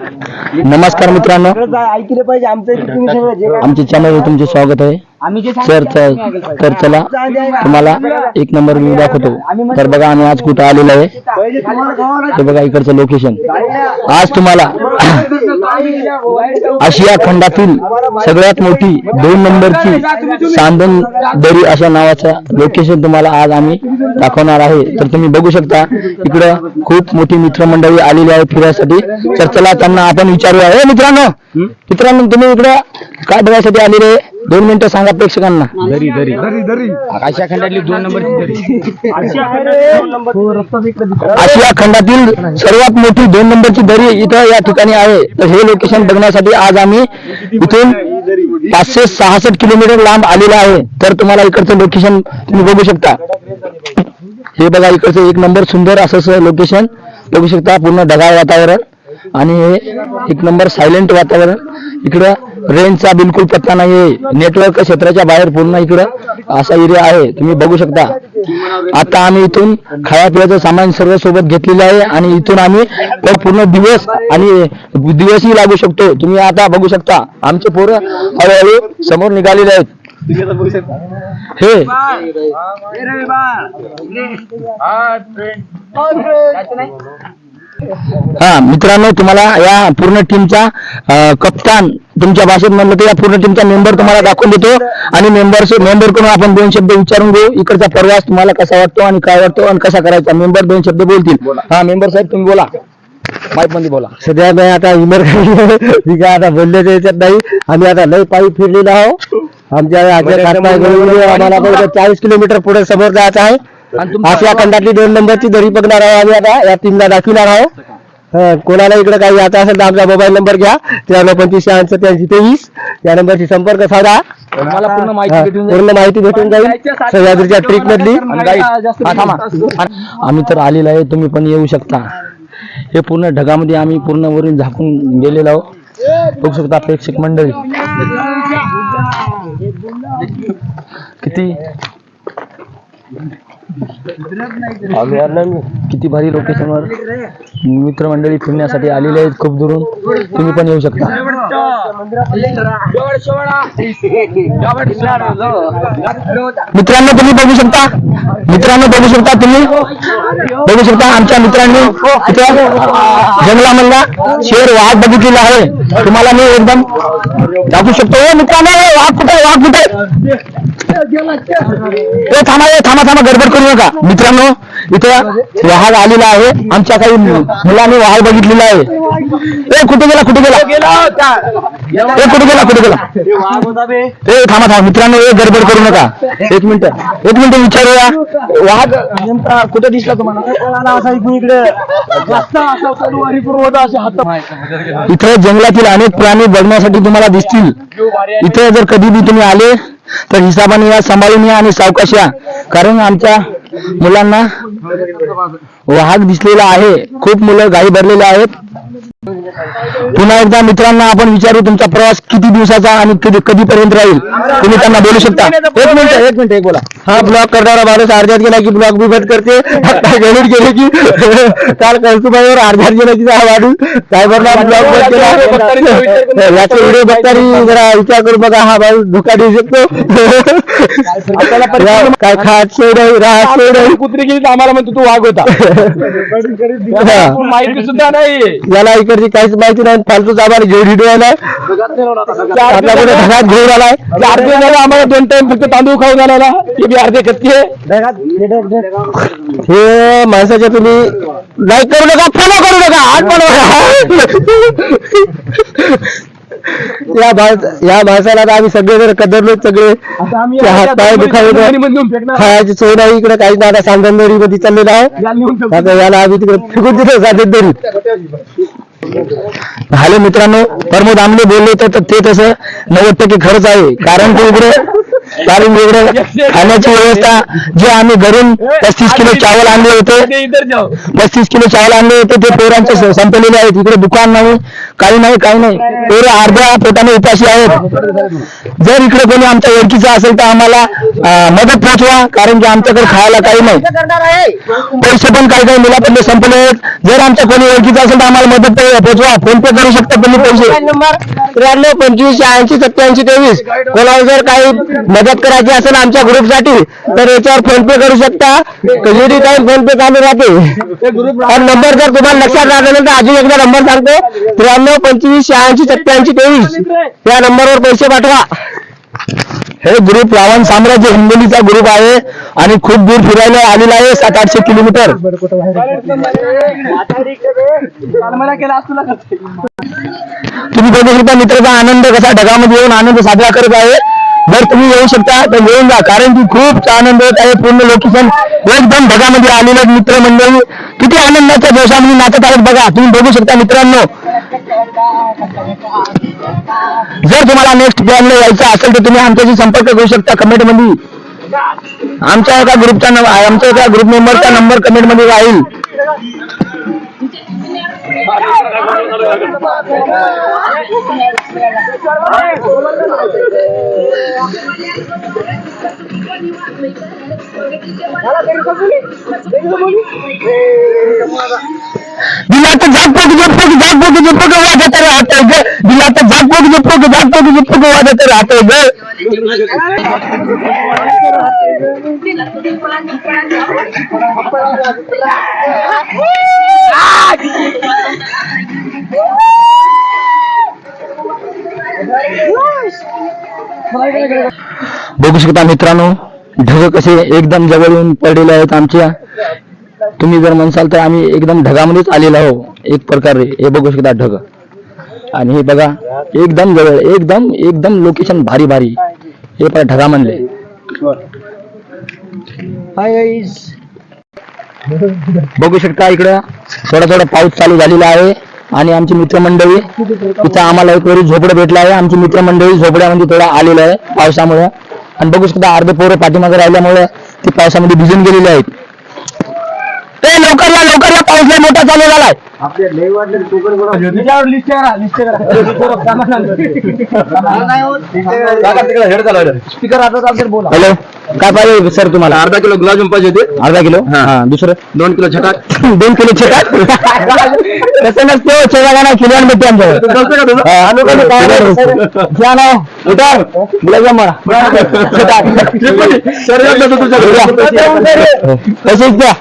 नमस्कार मित्रांनो. ऐकले पाहिजे. आमचं आमच्या चॅनलवर तुमचे स्वागत आहे. आम्ही जे सर सांगितलं तर चला तुम्हाला एक नंबर व्ह्यू दाखवतो. तर बघा आम्ही आज कुठं आलेलो आहे. पहिले तुम्हाला गावाला ते बघा इकडचं लोकेशन आज तुम्हाला आशिया खंडातील सगळ्यात मोठी दोन नंबरची सांदन दरी अशा नावाचं लोकेशन तुम्हाला आज आम्ही दाखवणार आहे. तर तुम्ही बघू शकता इकडं खूप मोठी मित्रमंडळी आलेली आहे फिरायसाठी तर चला त्यांना आपण विचारूया. ए मित्रांनो मित्रांनो तुम्ही इकडं काय बघायसाठी आलेले? आहे? दोन मिनिटं सांगा प्रेक्षकांना. दरी दरी दरी. आशिया खंडातली दोन नंबरची दरी. आशिया खंडातील सर्वात मोठी दोन नंबरची दरी इथं या ठिकाणी आहे. तर हे लोकेशन बघण्यासाठी आज आम्ही इथून पाचशे सहासष्ट किलोमीटर लांब आलेलो आहे. तर तुम्हाला इकडचं लोकेशन तुम्ही बघू शकता. हे बघा इकडचं एक नंबर सुंदर असं लोकेशन बघू शकता पूर्ण ढगाळ वातावरण. आणि हे एक नंबर सायलेंट वातावरण. इकडं रेंजचा बिलकुल पत्ता नाही आहे नेटवर्क क्षेत्राच्या बाहेर पूर्ण इकडं असा एरिया आहे. तुम्ही बघू शकता. आता आम्ही इथून खाया पियाचं सामान सर्व सोबत घेतलेलं आहे आणि इथून आम्ही पूर्ण दिवस आणि दिवसही लागू शकतो. तुम्ही आता बघू शकता. आमचे पोरं हळूहळू समोर निघालेले आहेत. हे. हा मित्रांनो तुम्हाला या पूर्ण टीमचा कप्तान तुमच्या भाषेत म्हणलं तर या पूर्ण टीमचा मेंबर तुम्हाला दाखवून देतो. आणि मेंबर मेंबरकडून आपण दोन शब्द विचारून घेऊ. इकडचा प्रवास तुम्हाला कसा वाटतो आणि काय वाटतो आणि कसा करायचा? मेंबर दोन शब्द बोलतील. हा मेंबर साहेब तुम्ही बोला. माईकमध्ये बोला. सध्या मी आता इमर ठीक आहे आता बोलण्याच्या याच्यात नाही. आम्ही आता लय पायी फिरलेलो आहोत. आमच्या आम्हाला चाळीस किलोमीटर पुढे समोर जायचं आहे. आशिया खंडातली दोन नंबरची दरी बघणार आहोत आम्ही आता. या टीमला दाखविणार आहोत. हं, कोणाला इकडे काही याचा असेल तर आमचा मोबाईल नंबर घ्या. त्र्याण्णव पंचवीस शहाऐंशी त्र्याऐंशी तेवीस. या नंबरशी संपर्क साधा. पूर्ण माहिती भेटून जाईल. सह्याद्रीच्या ट्रिक मधली. आम्ही तर आलेलो आहे तुम्ही पण येऊ शकता. हे पूर्ण ढगामध्ये आम्ही पूर्ण वरून झाकून गेलेलो आहोत. बघू शकता प्रेक्षक मंडळी. किती? किती भारी लोकेशनवर मित्रमंडळी फिरण्यासाठी आलेले आहेत खूप दुरून. तुम्ही पण येऊ शकता. मित्रांनो तुम्ही बघू शकता? मित्रांनो बघू शकता तुम्ही? बघू शकता आमच्या मित्रांनी जंगलामधला शेर वाघ बघितलेला आहे. तुम्हाला मी एकदम दाखवू शकतो. हो मित्रांनो वाघ कुठे वाघ कुठे आहे? थांबा थांबा थांबा गडबड करू नका. मित्रांनो इथं वाघ आलेला आहे आमच्या काही मुलांनी वाघ बघितलेला आहे. ए कुठे गेला कुठे गेला? ए कुठे गेला कुठे गेला? ए थांबा थांबा मित्रांनो ए गडबड करू नका. एक मिनिट एक मिनिट विचारूया. वाघ नेमका कुठे दिसला तुम्हाला असा इकडून इकडे इथं जंगलातील अनेक प्राणी बघण्यासाठी तुम्हाला दिसतील. इथे जर कधी बी तुम्ही आले तर हिसाबाने या सांभाळून या आणि सावकाश या. कारण आमच्या मुलांना वाहक दिसलेला आहे. खूप मुलं गाई भरलेले आहेत. पुन्हा एकदा मित्रांना आपण विचारू तुमचा प्रवास किती दिवसाचा आणि कधी कधीपर्यंत राहील? तुम्ही त्यांना बोलू शकता. एक मिनिट एक मिनिट एक बोला. हा ब्लॉक करणारा माणूस अर्ध्यात गेला की ब्लॉक बी बंद करते गणित गेले की काल कळसुबाईवर अर्ध्यात गेला की माणूस सायबरला ब्लॉक बंद केला. याचे व्हिडिओ बघताना जरा विचार करू बघा. हा माणूस धोका देऊ शकतो. काय खात सोड राहत सोड. कुत्री गेली आम्हाला म्हणतो तू वाघ होता. माहिती सुद्धा नाही याला इकडची काहीच माहिती नाही फालतू आम्हाला घेऊन व्हिडिओ आलाय ढगात घेऊन आलाय. अर्धे झालं आम्हाला दोन टाइम फक्त तांदूळ खाऊन आणायला ते बी अर्धे कच्चे हे माणसाच्या तुम्ही लाईक करू नका फॉलो करू नका. आठ या माणस या माणसाला आम्ही सगळे जर कदरलो सगळे हात पाय दुखावले खायची सोय नाही इकडे काही नाही. आता सांगंदरी मध्ये चाललेलं आहे. आता याला आम्ही तिकडे फेकून दिलं जाते दरीत हॅलो मित्रांनो प्रमोद आमले बोलले तर तर ते तसं नव्वद टक्के खरंच आहे. कारण ते इकडे कारण वेगळं खाण्याची व्यवस्था जे आम्ही घरून पस्तीस किलो चावल आणले होते. पस्तीस किलो चावल आणले होते ते पोरांचे संपलेले आहेत. इकडे दुकान नाही काही नाही काही नाही. पोरं अर्ध्या पोटाने उपाशी आहेत. जर इकडे कोणी आमच्या ओळखीचा असेल तर आम्हाला मदत पोहोचवा कारण की आमच्याकडे खायला काही नाही. पैसे पण काही काही मुलापडले संपले आहेत. जर आमच्या कोणी ओळखीचं असेल तर आम्हाला मदत पोहोचवा फोन पे करू शकता तुम्ही पैसे. नंबर त्र्याण्णव पंचवीस ऐंशी सत्याऐंशी तेवीस. कोणाला जर काही मदत करायची असेल आमच्या ग्रुपसाठी तर याच्यावर फोन पे करू शकता. कधी टाइम फोन पे चालू राहते. नंबर जर तुम्हाला लक्षात राहत असेल तर अजून एकदा नंबर सांगतो. त्र्याण्णव पंचवीस शहाऐंशी सत्याऐंशी तेवीस. या नंबरवर पैसे पाठवा. हे ग्रुप रावण साम्राज्य हिंगोलीचा ग्रुप आहे आणि खूप दूर फिरायला आलेला आहे सात आठशे किलोमीटर. तुम्ही कोणत्या शकता मित्राचा आनंद कसा ढगामध्ये येऊन आनंद साजरा करत आहे. जर तुम्ही येऊ शकता तर येऊन जा. कारण की खूप आनंद होत आहे. पूर्ण लोकेशन एकदम ढगामध्ये आलेलं आहे मित्रमंडळी. किती आनंदाच्या जोशामध्ये नाचत आहेत बघा. तुम्ही बघू शकता मित्रांनो. जर तुम्हाला नेक्स्ट प्लॅनला यायचं असेल तर तुम्ही आमच्याशी संपर्क करू शकता कमेंटमध्ये आमच्या एका ग्रुपचा आमच्या एका ग्रुप मेंबरचा नंबर कमेंटमध्ये राहील दिलात झाकपोक झपपोक झाकपोक झपपोक वाजत राहतोय ग. दिलात झाकपोक झपपोक झाकपोक झपपोक वाजत राहतोय ग. बघू शकता मित्रांनो ढग कसे एकदम जवळ येऊन पडलेले आहेत आमच्या. तुम्ही जर म्हणसाल तर आम्ही एकदम ढगामध्येच आलेलो आहो एक प्रकारे. हे बघू शकता ढग. आणि हे बघा एकदम जवळ एकदम एकदम लोकेशन भारी भारी. हे पण ढगा म्हणले. बघू शकता इकडं थोडा थोडा पाऊस चालू झालेला आहे. आणि आमची मित्रमंडळी इथं आम्हाला एक वरी झोपडं भेटलं आहे. आमची मित्रमंडळी झोपड्यामध्ये थोडा आलेलं आहे पावसामुळे. आणि बघू शकता अर्धे पोरं पाठीमागे राहिल्यामुळे ती पावसामध्ये भिजून गेलेली आहेत. ते लवकर या लवकर या पाऊस लय मोठा चालू झालाय. हॅलो काय पाहिजे सर तुम्हाला अर्धा किलो गुलाबजाम पाहिजे होते अर्धा किलो हा दुसरं दोन किलो छटाक दोन किलो छटाक तसं नसते हो, छटाक नाही किलो भेटते आमच्याकडे हा, आणू का नाही? काय नाही. घ्या ना हो. उतर. गुलाबजाम मारा. छटाक. पैसे द्या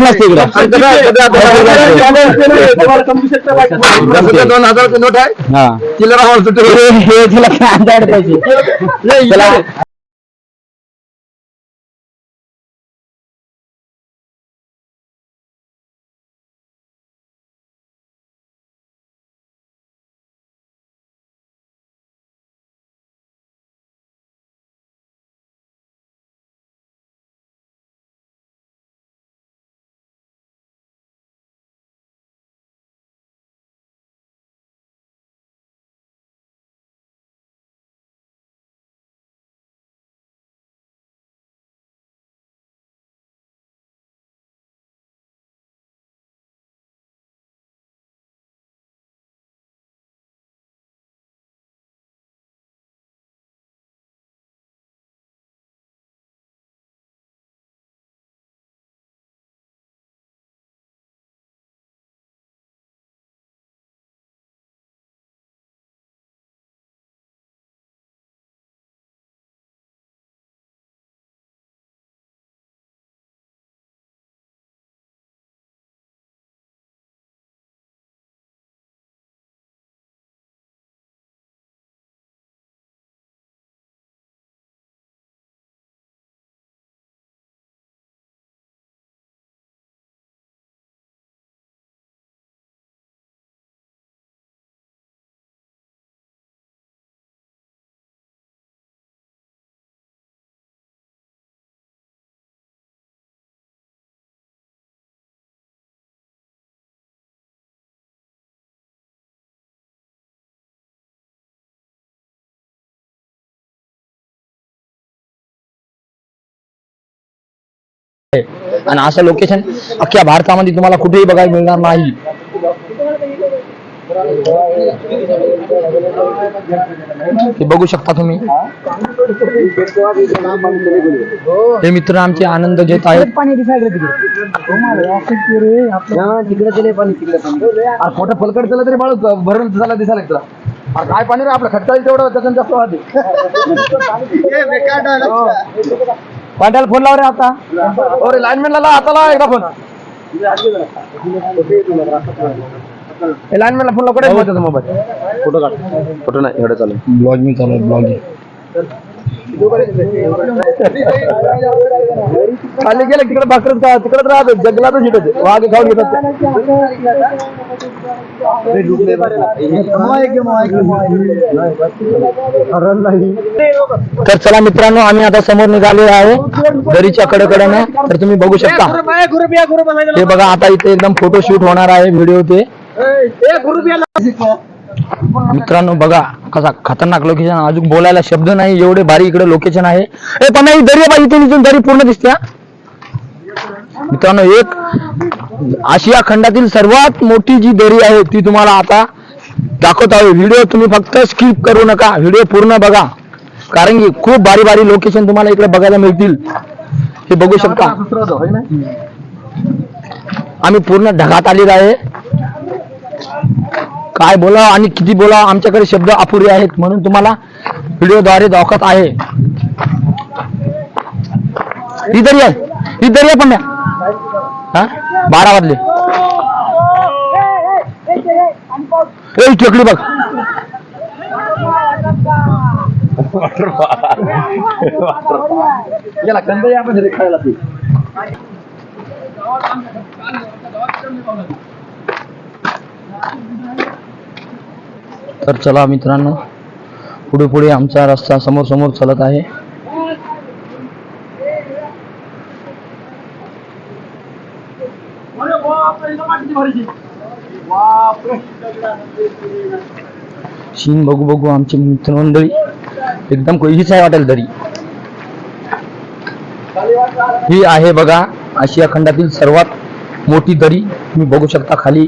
नसते इकडं दोन हजार नोट आहे हा सुट्टी हे तिला काय पैसे आणि असं लोकेशन अख्ख्या भारतामध्ये तुम्हाला कुठेही बघायला मिळणार नाही. हे बघू शकता तुम्ही. हे मित्र आमचे आनंद घेत आहेत. तिकडे दिले पाणी तिकडे पाणी. मोठं फलकड चला तरी बाळ भरण झाला दिसायला तुला अरे काय पाणी रे आपलं खट्टा तेवढं त्याच्यानं जास्त वाहते पांड्याला फोन लाव रे आता. अरे लाईनमॅनला लाव आता लाव एकदा फोन. लाईनमॅनला फोन लावकडे त्याचा मोबाईल. फोटो काढ फोटो नाही एवढं चालू ब्लॉग मी चालू ब्लॉग खाली गेलं तिकडे भाकरच का तिकडे राहत जंगलातच हिटत वाघ खाऊन घेतात तर चला मित्रांनो आम्ही आता समोर निघाले आहे दरीच्या कडेकडेने तर तुम्ही बघू शकता. हे बघा आता इथे एकदम फोटो शूट होणार आहे व्हिडिओ ते. मित्रांनो बघा कसा खतरनाक लोकेशन अजून बोलायला शब्द नाही एवढे भारी इकडे लोकेशन आहे. ए पण नाही दरी बाई इथून इथून दरी पूर्ण दिसते मित्रांनो एक आशिया खंडातील सर्वात मोठी जी दरी आहे ती तुम्हाला आता दाखवत आहे. व्हिडिओ तुम्ही फक्त स्किप करू नका. व्हिडिओ पूर्ण बघा. कारण की खूप भारी भारी लोकेशन तुम्हाला इकडे बघायला मिळतील. हे बघू शकता. आम्ही पूर्ण ढगात आलेलो आहे. काय बोला आणि किती बोला आमच्याकडे शब्द अपुरे आहेत म्हणून तुम्हाला व्हिडिओद्वारे दाखवत आहे. ही या आहे ही पण हा? बारा वाजले. ए चकली टेकडी बघ. याला कंद या खायला तर चला मित्रांनो पुढे पुढे आमचा रस्ता समोर समोर चालत आहे. सीन बघू बघू आमची मित्रमंडळी एकदम कोयहीच आहे वाटेल तरी. ही आहे बघा आशिया खंडातील सर्वात मोठी दरी. तुम्ही बघू शकता खाली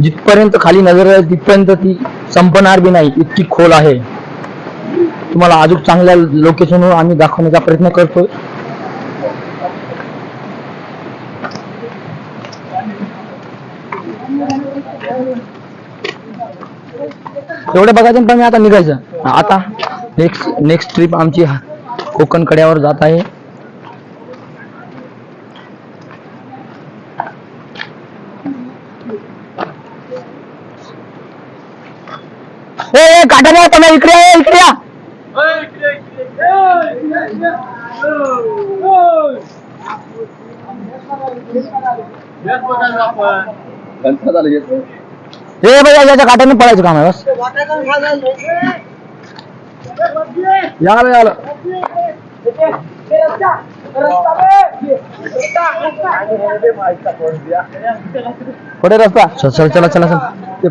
जिथपर्यंत खाली नजर आहे तिथपर्यंत ती संपणार बी नाही इतकी खोल आहे. तुम्हाला अजून चांगल्या लोकेशनवर आम्ही दाखवण्याचा प्रयत्न करतोय. एवढं बघायचं पण मी आता निघायचं. आता नेक्स्ट नेक्स्ट ट्रिप आमची कोकण कड्यावर जात आहे. ए काटा नाही पण इकडे ये, इकडे या हे बघा याच्या काट्याने पळायचं काम आहे बस याला याला कुठे रस्ता चल चल चला चला चल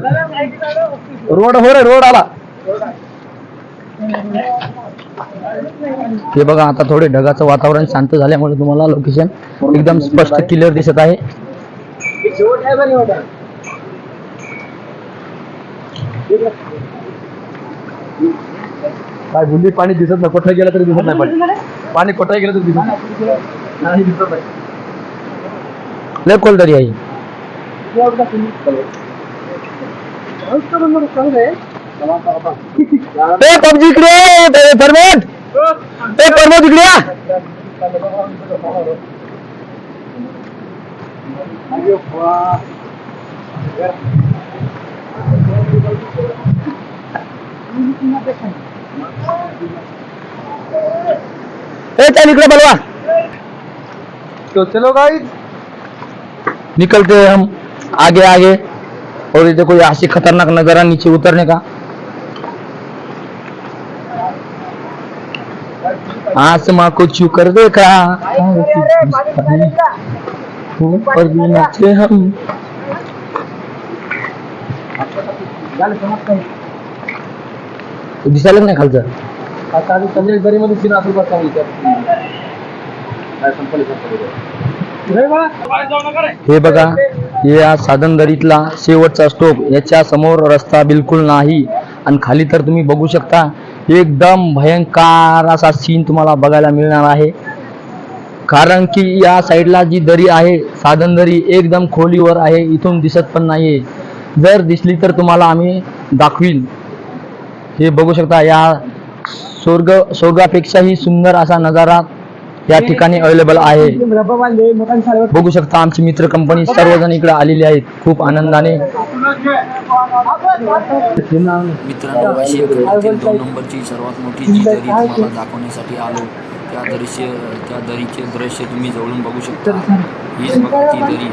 रोड हो रे रोड आला. हे बघा आता थोडे ढगाचं वातावरण शांत झाल्यामुळे तुम्हाला लोकेशन एकदम स्पष्ट क्लिअर दिसत आहे. काय बुंदी पाणी दिसत नाही कुठे गेलं तरी दिसत नाही पाणी. पाणी कुठे गेलं तरी दिसत नाही. नाही दिसत नाही लय खोल तरी आहे. ए पबजी इकडे ये, ए, परमोद इकडे या ए चल इकडे बलवा। तो चलो गाइस निकलते हैं हम आगे आगे। और इधर कोई ऐसी खतरनाक नज़ारा नीचे उतरने का। आसमां को छू कर देखा। ऊपर भी नाचे हम। दिसायला नाही खालचं आता आधी संजय दरीमध्ये तीन असेल बस सांगितलं काय संपले संपले हे बघा। या साधनदरीतला शेवटचा स्टोप याच्या समोर रस्ता बिलकुल नाही. आणि खाली तर तुम्ही बघू शकता एकदम भयंकर असा सीन तुम्हाला बघायला मिळणार आहे. कारण की या साईडला जी दरी आहे साधन दरी एकदम खोलीवर आहे इथून दिसत पण नाहीये. जर दिसली तर तुम्हाला आम्ही दाखवील हे बघू शकता या स्वर्ग स्वर्गापेक्षाही सुंदर असा नजारा या ठिकाणी अवेलेबल आहे. बघू शकता आमची मित्र कंपनी सर्वजण इकडे आलेली आहेत. खूप आनंदाने. मित्रांनो अशी दोन नंबरची सर्वात मोठी जी दरी तुम्हाला दाखवण्यासाठी आलो. त्या दृश्य त्या दरीचे दृश्य तुम्ही जवळून बघू शकता. हीच बघा ती दरी.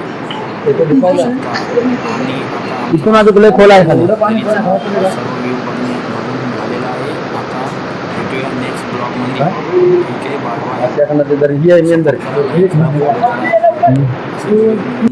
आणि इथून तुला खोल आहे दरीचा सर्व व्ह्यू बघणे बघून झालेला आहे आता भेटूया नेक्स्ट ब्लॉगमध्ये ठीक आहे